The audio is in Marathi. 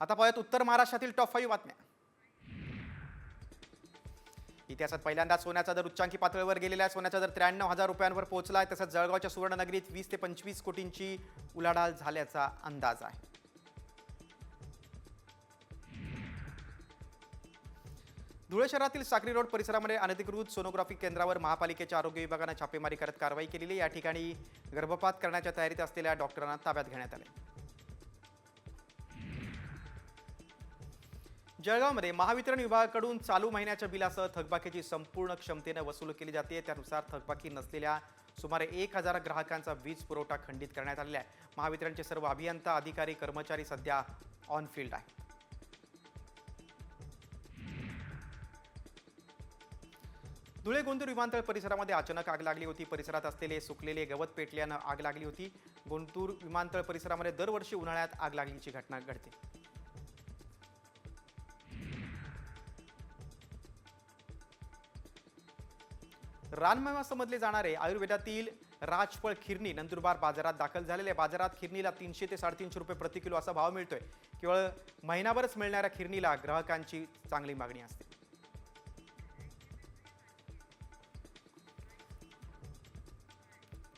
आता पाहूयात उत्तर महाराष्ट्रातील टॉप फाईव्ह बातम्या. इतिहासात पहिल्यांदा सोन्याचा दर उच्चांकी पातळीवर गेलेला आहे. सोन्याचा दर त्र्याण्णव हजार रुपयांवर पोहोचला आहे. तसंच जळगावच्या सुवर्णनगरीत वीस ते पंचवीस कोटींची उलाढाल झाल्याचा अंदाज आहे. धुळे शहरातील साक्री रोड परिसरामध्ये अनधिकृत सोनोग्राफी केंद्रावर महापालिकेच्या आरोग्य विभागानं छापेमारी करत कारवाई केलेली आहे. या ठिकाणी गर्भपात करण्याच्या तयारीत असलेल्या डॉक्टरांना ताब्यात घेण्यात आले जळगावमध्ये महावितरण विभागाकडून चालू महिन्याच्या बिलासह थकबाकीची संपूर्ण क्षमतेनं वसूल केली जाते. त्यानुसार थकबाकी नसलेल्या सुमारे एक हजार ग्राहकांचा वीज पुरवठा खंडित करण्यात आलेला आहे. महावितरणचे सर्व अभियंता अधिकारी कर्मचारी सध्या ऑन फील्ड आहे. धुळे गोंदूर विमानतळ परिसरामध्ये अचानक आग लागली होती. परिसरात असलेले सुकलेले गवत पेटल्यानं आग लागली होती. गोंदूर विमानतळ परिसरामध्ये दरवर्षी उन्हाळ्यात आग लागलीची घटना घडते. रानमेवा समजले जाणारे आयुर्वेदातील राजफळ खिरणी नंदुरबार बाजारात दाखल झालेले आहे. बाजारात खिरणीला तीनशे ते साडेतीनशे रुपये प्रति किलो असा भाव मिळतोय केवळ महिनाभरच मिळणाऱ्या खिरणीला ग्राहकांची चांगली मागणी असते